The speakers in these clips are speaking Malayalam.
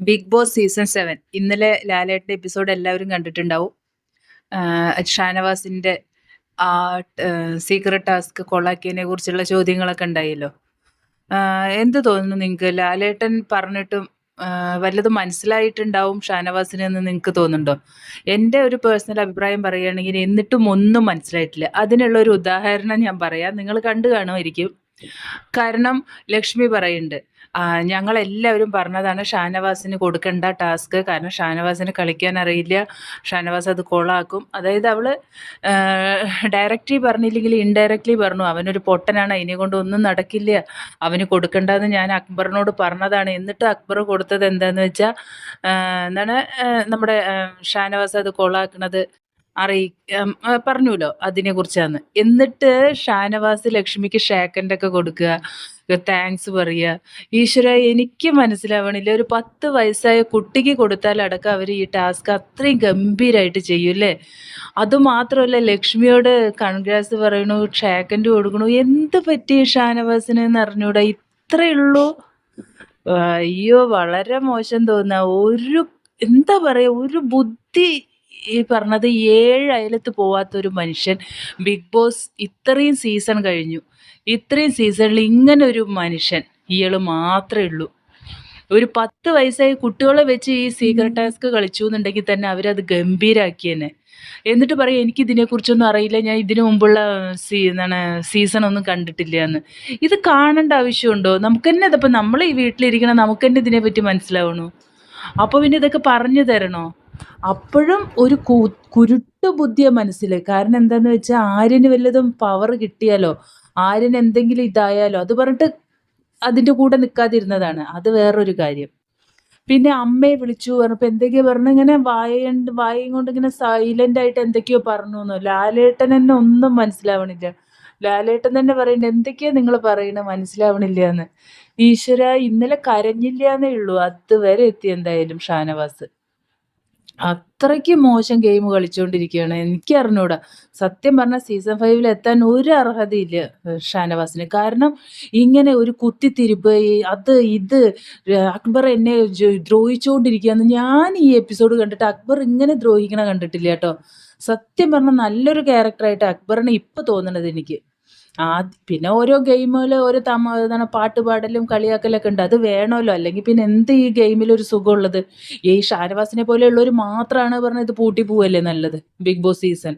ബിഗ് ബോസ് സീസൺ സെവൻ ഇന്നലെ ലാലേട്ടന്റെ എപ്പിസോഡ് എല്ലാവരും കണ്ടിട്ടുണ്ടാവും. ഷാനവാസിന്റെ ആ സീക്രട്ട് ടാസ്ക് കൊള്ളാക്കിയതിനെ കുറിച്ചുള്ള ചോദ്യങ്ങളൊക്കെ ഉണ്ടായല്ലോ. എന്ത് തോന്നുന്നു നിങ്ങൾക്ക്? ലാലേട്ടൻ പറഞ്ഞിട്ടും വല്ലതും മനസ്സിലായിട്ടുണ്ടാവും ഷാനവാസിന് എന്ന് നിങ്ങൾക്ക് തോന്നുന്നുണ്ടോ? എന്റെ ഒരു പേഴ്സണൽ അഭിപ്രായം പറയുകയാണെങ്കിൽ എന്നിട്ടും ഒന്നും മനസ്സിലായിട്ടില്ല. അതിനുള്ള ഒരു ഉദാഹരണം ഞാൻ പറയാം. നിങ്ങൾ കണ്ടു കാണുമായിരിക്കും. കാരണം ലക്ഷ്മി പറയുന്നുണ്ട് ഞങ്ങളെല്ലാവരും പറഞ്ഞതാണ് ഷാനവാസിന് കൊടുക്കേണ്ട ടാസ്ക്. കാരണം ഷാനവാസിന് കളിക്കാൻ അറിയില്ല. ഷാനവാസ് അത് കൊളാക്കും. അതായത് അവൾ ഡയറക്റ്റ്ലി പറഞ്ഞില്ലെങ്കിൽ ഇൻഡയറക്റ്റ്ലി പറഞ്ഞു. അവനൊരു പൊട്ടനാണ്. അതിനെ കൊണ്ട് ഒന്നും നടക്കില്ല. അവന് കൊടുക്കേണ്ടതെന്ന് ഞാൻ അക്ബറിനോട് പറഞ്ഞതാണ്. എന്നിട്ട് അക്ബർ കൊടുത്തത് എന്താന്ന് വെച്ചാൽ എന്താണ് നമ്മുടെ ഷാനവാസ് അത് കൊളാക്കണത്. അറിയി പറഞ്ഞല്ലോ ആ, പറഞ്ഞുല്ലോ അതിനെ കുറിച്ചാന്ന് എന്നിട്ട് ഷാനവാസ് ലക്ഷ്മിക്ക് ഷേക്കന്റെ ഒക്കെ കൊടുക്കുക താങ്ക്സ് പറയുക. ഈശ്വര എനിക്ക് മനസ്സിലാവണില്ല. ഒരു പത്ത് വയസ്സായ കുട്ടിക്ക് കൊടുത്താൽ അടക്കം അവർ ഈ ടാസ്ക് അത്രയും ഗംഭീരമായിട്ട് ചെയ്യും അല്ലേ? അതുമാത്രമല്ല ലക്ഷ്മിയോട് കൺഗ്രാസ് പറയണു ഷേക്കന്റെ കൊടുക്കണു. എന്ത് പറ്റി ഷാനവാസിന് എന്ന് അറിഞ്ഞൂടാ ഇത്രയേ ഉള്ളൂ. അയ്യോ വളരെ മോശം തോന്നുക ഒരു എന്താ പറയുക ഒരു ബുദ്ധി ഈ പറഞ്ഞത് ഏഴ് അയലത്ത് പോവാത്ത ഒരു മനുഷ്യൻ ബിഗ് ബോസ് ഇത്രയും സീസൺ കഴിഞ്ഞു. ഇത്രയും സീസണിൽ ഇങ്ങനെ ഒരു മനുഷ്യൻ ഇയാൾ മാത്രമേ ഉള്ളൂ. ഒരു പത്ത് വയസ്സായി കുട്ടികളെ വെച്ച് ഈ സീക്രട്ട് ടാസ്ക് കളിച്ചു എന്നുണ്ടെങ്കിൽ തന്നെ അവരത് ഗംഭീരാക്കി തന്നെ എന്നിട്ട് പറയും എനിക്ക് ഇതിനെക്കുറിച്ചൊന്നും അറിയില്ല. ഞാൻ ഇതിനു മുമ്പുള്ള സീ എന്താണ് സീസൺ ഒന്നും കണ്ടിട്ടില്ല എന്ന് ഇത് കാണേണ്ട ആവശ്യമുണ്ടോ? നമുക്ക് തന്നെ ഇതിപ്പോൾ നമ്മൾ ഈ വീട്ടിലിരിക്കണം നമുക്ക് തന്നെ ഇതിനെപ്പറ്റി മനസ്സിലാവണു? അപ്പോൾ പിന്നെ ഇതൊക്കെ പറഞ്ഞു തരണോ? അപ്പോഴും ഒരു കുരുട്ട് ബുദ്ധിയ മനസ്സിൽ കാരണം എന്താന്ന് വെച്ചാൽ ആര്യന് വല്ലതും പവർ കിട്ടിയാലോ ആര്യന് എന്തെങ്കിലും ഇതായാലോ അത് പറഞ്ഞിട്ട് അതിന്റെ കൂടെ നിൽക്കാതിരുന്നതാണ് അത് വേറൊരു കാര്യം. പിന്നെ അമ്മയെ വിളിച്ചു പറഞ്ഞപ്പോൾ എന്തൊക്കെയോ പറഞ്ഞു ഇങ്ങനെ വായണ്ട് വായയും കൊണ്ട് ഇങ്ങനെ സൈലന്റ് ആയിട്ട് എന്തൊക്കെയോ പറഞ്ഞു എന്നോ. ലാലേട്ടൻ തന്നെ ഒന്നും മനസ്സിലാവണില്ല. ലാലേട്ടൻ തന്നെ പറയുന്നുണ്ട് എന്തൊക്കെയാ നിങ്ങൾ പറയണത് മനസ്സിലാവണില്ല എന്ന്. ഈശ്വര ഇന്നലെ കരഞ്ഞില്ല എന്നേ ഉള്ളൂ. അതുവരെ എത്തി എന്തായാലും ഷാനവാസ്. അത്രയ്ക്ക് മോശം ഗെയിം കളിച്ചുകൊണ്ടിരിക്കുകയാണ് എനിക്ക് അറിഞ്ഞൂടാ സത്യം പറഞ്ഞാൽ സീസൺ ഫൈവിൽ എത്താൻ ഒരു അർഹതയില്ല ഷാനവാസിന്. കാരണം ഇങ്ങനെ ഒരു കുത്തിത്തിരിപ്പ് അത് ഇത് അക്ബർ എന്നെ ദ്രോഹിച്ചുകൊണ്ടിരിക്കുകയാണ് ഞാൻ ഈ എപ്പിസോഡ് കണ്ടിട്ട് അക്ബർ ഇങ്ങനെ ദ്രോഹിക്കണ കണ്ടിട്ടില്ല കേട്ടോ. സത്യം പറഞ്ഞാൽ നല്ലൊരു ക്യാരക്ടറായിട്ട് അക്ബറിനെ ഇപ്പൊ തോന്നണത് എനിക്ക്. ആ പിന്നെ ഓരോ ഗെയിമിൽ ഓരോ തമ എന്താണ് പാട്ട് പാടലും കളിയാക്കലൊക്കെ ഉണ്ട്. അത് വേണമല്ലോ. അല്ലെങ്കിൽ പിന്നെ എന്ത് ഈ ഗെയിമിൽ ഒരു സുഖമുള്ളത്? ഈ ഷാനവാസിനെ പോലെയുള്ളവർ മാത്രമാണ് പറഞ്ഞത് ഇത് പൂട്ടി പോവല്ലേ നല്ലത്? Bigg Boss season.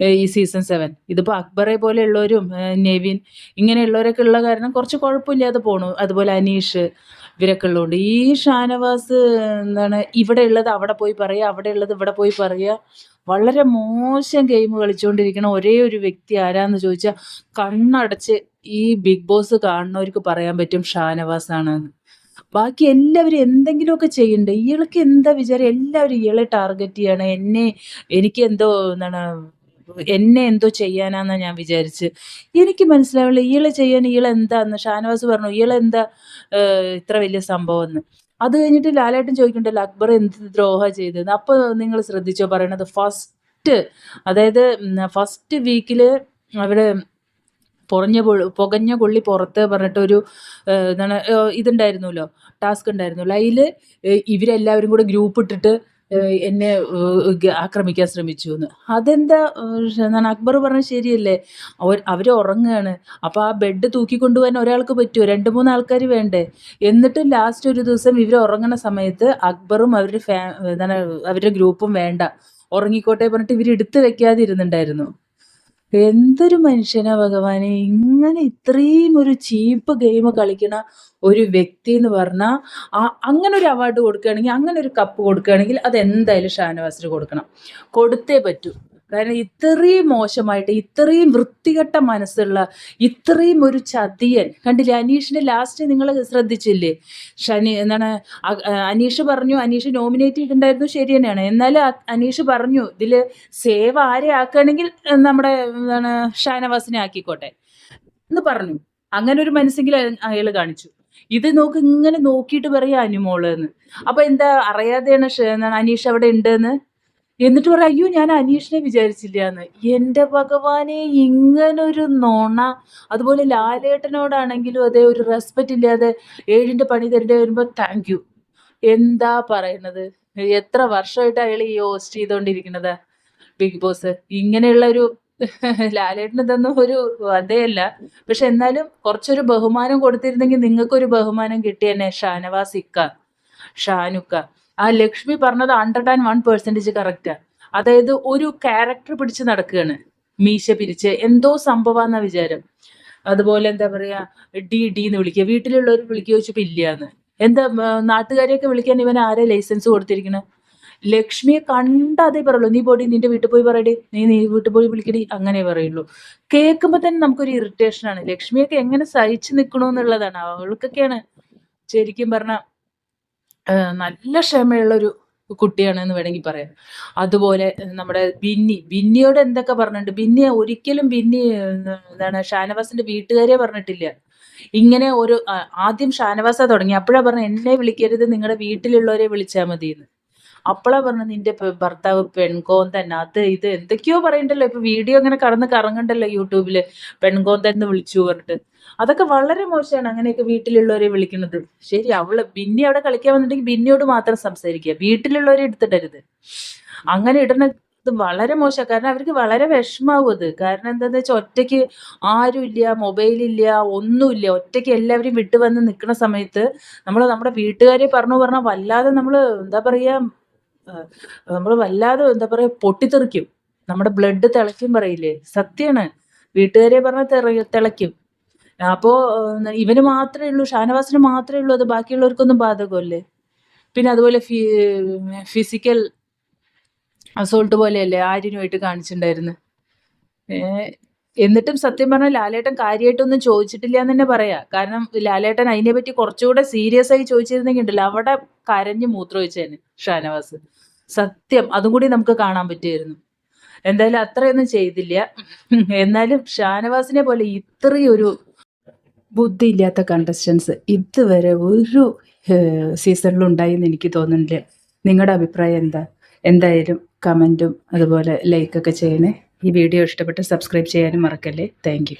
ഈ സീസൺ സെവൻ. ഇതിപ്പോൾ അക്ബറെ പോലെയുള്ളവരും നെവിൻ ഇങ്ങനെയുള്ളവരൊക്കെ ഉള്ള കാരണം കുറച്ച് കുഴപ്പമില്ലാതെ പോണു. അതുപോലെ അനീഷ് ഇവരൊക്കെ ഉള്ളതുകൊണ്ട് ഈ ഷാനവാസ് എന്താണ് ഇവിടെ ഉള്ളത് അവിടെ പോയി പറയുക അവിടെ ഉള്ളത് ഇവിടെ പോയി പറയുക. വളരെ മോശം ഗെയിം കളിച്ചുകൊണ്ടിരിക്കുന്ന ഒരേ ഒരു വ്യക്തി ആരാന്ന് ചോദിച്ചാൽ കണ്ണടച്ച് ഈ ബിഗ് ബോസ് കാണുന്നവർക്ക് പറയാൻ പറ്റും ഷാനവാസ് ആണെന്ന് ബാക്കി എല്ലാവരും എന്തെങ്കിലുമൊക്കെ ചെയ്യണ്ടേ? ഇയാൾക്ക് എന്താ വിചാരം? എല്ലാവരും ഇയാളെ ടാർഗറ്റ് ചെയ്യാണ്. എന്നെ എനിക്ക് എന്തോ എന്താണ് എന്നെ എന്തോ ചെയ്യാനാന്നാ ഞാൻ വിചാരിച്ച്. എനിക്ക് മനസ്സിലാവില്ല ഇയാളെ ചെയ്യാൻ ഇയാൾ എന്താന്ന് ഷാനവാസ് പറഞ്ഞു ഇയാളെന്താ ഇത്ര വലിയ സംഭവം എന്ന്. അത് കഴിഞ്ഞിട്ട് ലാലേട്ടൻ ചോദിക്കണ്ടല്ലോ അക്ബർ എന്ത് ദ്രോഹ ചെയ്തത് അപ്പോൾ നിങ്ങൾ ശ്രദ്ധിച്ചോ പറയണത് ഫസ്റ്റ് അതായത് ഫസ്റ്റ് വീക്കിൽ അവിടെ പുറഞ്ഞ പുകഞ്ഞ കൊള്ളി പുറത്ത് പറഞ്ഞിട്ട് ഒരു എന്താണ് ഇതുണ്ടായിരുന്നല്ലോ ടാസ്ക് ഉണ്ടായിരുന്നല്ലോ. അതിൽ ഇവരെല്ലാവരും കൂടെ ഗ്രൂപ്പ് ഇട്ടിട്ട് എന്നെ ആക്രമിക്കാൻ ശ്രമിച്ചു എന്ന് അതെന്താ ഞാൻ അക്ബർ പറഞ്ഞ ശരിയല്ലേ? അവർ ഉറങ്ങുകയാണ് അപ്പോൾ ആ ബെഡ് തൂക്കിക്കൊണ്ടുപോകാൻ ഒരാൾക്ക് പറ്റുമോ രണ്ട് മൂന്ന് ആൾക്കാർ വേണ്ടേ? എന്നിട്ട് ലാസ്റ്റ് ഒരു ദിവസം ഇവർ ഉറങ്ങുന്ന സമയത്ത് അക്ബറും അവരുടെ ഫാ എന്താണ് അവരുടെ ഗ്രൂപ്പും വേണ്ട. ഉറങ്ങിക്കോട്ടെ പറഞ്ഞിട്ട് ഇവർ എടുത്ത് വെക്കാതെ ഇരുന്നുണ്ടായിരുന്നു എന്തൊരു മനുഷ്യനാ ഭഗവാനെ? ഇങ്ങനെ ഇത്രയും ഒരു ചീപ്പ് ഗെയിം കളിക്കണ ഒരു വ്യക്തി എന്ന് പറഞ്ഞാൽ അങ്ങനെ ഒരു അവാർഡ് കൊടുക്കുകയാണെങ്കിൽ അങ്ങനെ ഒരു കപ്പ് കൊടുക്കുകയാണെങ്കിൽ അത് എന്തായാലും ഷാനവാസിന് കൊടുക്കണം. കൊടുത്തേ പറ്റൂ. കാരണം ഇത്രയും മോശമായിട്ട് ഇത്രയും വൃത്തികെട്ട മനസ്സുള്ള ഇത്രയും ഒരു ചതിയൻ. കണ്ടില്ലേ അനീഷിന്റെ ലാസ്റ്റ് നിങ്ങൾ ശ്രദ്ധിച്ചില്ലേ? ഷനി എന്താണ് അനീഷ് പറഞ്ഞു അനീഷ് നോമിനേറ്റ് ചെയ്തിട്ടുണ്ടായിരുന്നു ശരി തന്നെയാണ്. എന്നാലും അനീഷ് പറഞ്ഞു ഇതിൽ സേവ് ആരെ ആക്കുകയാണെങ്കിൽ നമ്മുടെ എന്താണ് ഷാനവാസിനെ ആക്കിക്കോട്ടെ. എന്ന് പറഞ്ഞു. അങ്ങനെ ഒരു മനസ്സെങ്കിലും അയാൾ കാണിച്ചു. ഇത് നോക്ക് ഇങ്ങനെ നോക്കിയിട്ട് പറയാ അനുമോൾ എന്ന്. അപ്പൊ എന്താ അറിയാതെയാണ് അനീഷ് അവിടെ ഉണ്ടെന്ന്? എന്നിട്ട് പറയാം അയ്യോ ഞാൻ അനീഷിനെ വിചാരിച്ചില്ല എന്ന് എന്റെ ഭഗവാനെ ഇങ്ങനൊരു നോണ. അതുപോലെ ലാലേട്ടനോടാണെങ്കിലും അതേ ഒരു റെസ്പെക്റ്റ് ഇല്ലാതെ ഏഴിന്റെ പണി തരേണ്ടി വരുമ്പോൾ താങ്ക് യു എന്താ പറയണത്? എത്ര വർഷമായിട്ട് അയാൾ ഈ ഹോസ്റ്റ് ചെയ്തോണ്ടിരിക്കണതാ? ബിഗ് ബോസ് ഇങ്ങനെയുള്ള ഒരു ലാലേട്ടന് ഇതൊന്നും ഒരു അതേയല്ല. പക്ഷെ എന്നാലും കുറച്ചൊരു ബഹുമാനം കൊടുത്തിരുന്നെങ്കിൽ നിങ്ങൾക്കൊരു ബഹുമാനം കിട്ടിയെന്നെ ഷാനവാസ് ഇക്ക ഷാനുക്ക. ആ ലക്ഷ്മി പറഞ്ഞത് ഹൺഡ്രഡ് ആൻഡ് വൺ പെർസെന്റേജ് കറക്റ്റാണ് അതായത് ഒരു ക്യാരക്ടർ പിടിച്ച് നടക്കുകയാണ്. മീശ പിരിച്ച് എന്തോ സംഭവമാണെന്ന വിചാരം. അതുപോലെ എന്താ പറയാ ഡി ഡി എന്ന് വിളിക്കുക. വീട്ടിലുള്ളവർ വിളിക്കുക ചോദിച്ചപ്പോ ഇല്ലാന്ന്. എന്താ നാട്ടുകാരെയൊക്കെ വിളിക്കാൻ ഇവൻ ആരെ ലൈസൻസ് കൊടുത്തിരിക്കണേ? ലക്ഷ്മിയെ കണ്ട അതേ പറയുള്ളൂ. നീ പോടി നിന്റെ വീട്ടിൽ പോയി പറയടി. നീ നീ വീട്ടിൽ പോയി വിളിക്കടി. അങ്ങനെ പറയുള്ളൂ. കേൾക്കുമ്പോ തന്നെ നമുക്കൊരു ഇറിറ്റേഷൻ ആണ്. ലക്ഷ്മിയൊക്കെ എങ്ങനെ സഹിച്ചു നിൽക്കണമെന്നുള്ളതാണ് അവൾക്കൊക്കെയാണ് ശരിക്കും പറഞ്ഞ നല്ല ക്ഷമയുള്ള ഒരു കുട്ടിയാണ് എന്ന് വേണമെങ്കിൽ പറയാം. അതുപോലെ നമ്മുടെ ബിന്നി. ബിന്നിയോട് എന്തൊക്കെ പറഞ്ഞിട്ടുണ്ട്? ബിന്നി ഒരിക്കലും ബിന്നി എന്താണ് ഷാനവാസിന്റെ വീട്ടുകാരെ പറഞ്ഞിട്ടില്ല. ഇങ്ങനെ ഒരു ആദ്യം ഷാനവാസ തുടങ്ങി അപ്പോഴാ പറഞ്ഞു എന്നെ വിളിക്കരുത് നിങ്ങളുടെ വീട്ടിലുള്ളവരെ വിളിച്ചാൽ മതി എന്ന് അപ്പോഴാ പറഞ്ഞു നിന്റെ ഭർത്താവ് പെൺകോന്തൻ അത് ഇത് എന്തൊക്കെയോ പറയണ്ടല്ലോ. ഇപ്പൊ വീഡിയോ ഇങ്ങനെ കടന്ന് കറങ്ങണ്ടല്ലോ യൂട്യൂബിൽ. പെൺകോന്തൻ എന്ന് വിളിച്ചു പറഞ്ഞിട്ട്. അതൊക്കെ വളരെ മോശമാണ്. അങ്ങനെയൊക്കെ വീട്ടിലുള്ളവരെ വിളിക്കുന്നത്. ശരി അവൾ ബിന്നി അവിടെ കളിക്കാൻ വന്നിട്ടുണ്ടെങ്കിൽ ബിന്നിയോട് മാത്രം സംസാരിക്കുക. വീട്ടിലുള്ളവരെ എടുത്തിടരുത് അങ്ങനെ ഇടുന്ന ഇത് വളരെ മോശം കാരണം അവർക്ക് വളരെ വിഷമാവും അത്. കാരണം എന്താന്ന് വെച്ചാൽ ഒറ്റയ്ക്ക് ആരുമില്ല മൊബൈലില്ല ഒന്നുമില്ല ഒറ്റയ്ക്ക് എല്ലാവരും വിട്ടു വന്ന് നിൽക്കുന്ന സമയത്ത് നമ്മൾ നമ്മുടെ വീട്ടുകാരെ പറഞ്ഞു പറഞ്ഞാൽ വല്ലാതെ നമ്മൾ എന്താ പറയാ നമ്മൾ വല്ലാതെ എന്താ പറയാ പൊട്ടിത്തെറിക്കും. നമ്മുടെ ബ്ലഡ് തിളയ്ക്കും പറയില്ലേ? സത്യമാണ് വീട്ടുകാരെ പറഞ്ഞാൽ തെറി തിളയ്ക്കും. അപ്പോ ഇവന് മാത്രമേ ഉള്ളൂ ഷാനവാസിന് മാത്രമേ ഉള്ളൂ അത് ബാക്കിയുള്ളവർക്കൊന്നും ബാധകമല്ലേ? പിന്നെ അതുപോലെ ഫി ഫിസിക്കൽ അസോൾട്ട് പോലെയല്ലേ ആര്യനുമായിട്ട് കാണിച്ചിട്ടുണ്ടായിരുന്നു എന്നിട്ടും സത്യം പറഞ്ഞാൽ ലാലേട്ടൻ കാര്യമായിട്ടൊന്നും ചോദിച്ചിട്ടില്ല എന്ന് തന്നെ പറയാ. കാരണം ലാലേട്ടൻ അതിനെ പറ്റി കുറച്ചുകൂടെ സീരിയസ് ആയി ചോദിച്ചിരുന്നെങ്കിൽ ഉണ്ടല്ലോ അവിടെ കരഞ്ഞ് മൂത്രമൊഴിച്ചേന് ഷാനവാസ്. സത്യം അതും കൂടി നമുക്ക് കാണാൻ പറ്റുമായിരുന്നു. എന്തായാലും അത്രയൊന്നും ചെയ്തില്ല. എന്നാലും ഷാനവാസിനെ പോലെ ഇത്രയൊരു ബുദ്ധി ഇല്ലാത്ത കണ്ടസ്റ്റൻസ് ഇതുവരെ ഒരു സീസണിലും ഉണ്ടായിന്ന് എനിക്ക് തോന്നുന്നില്ല. നിങ്ങളുടെ അഭിപ്രായം എന്താ? എന്തായാലും കമന്റും അതുപോലെ ലൈക്കൊക്കെ ചെയ്യണേ. ഈ വീഡിയോ ഇഷ്ടപ്പെട്ട് സബ്സ്ക്രൈബ് ചെയ്യാനും മറക്കല്ലേ. താങ്ക്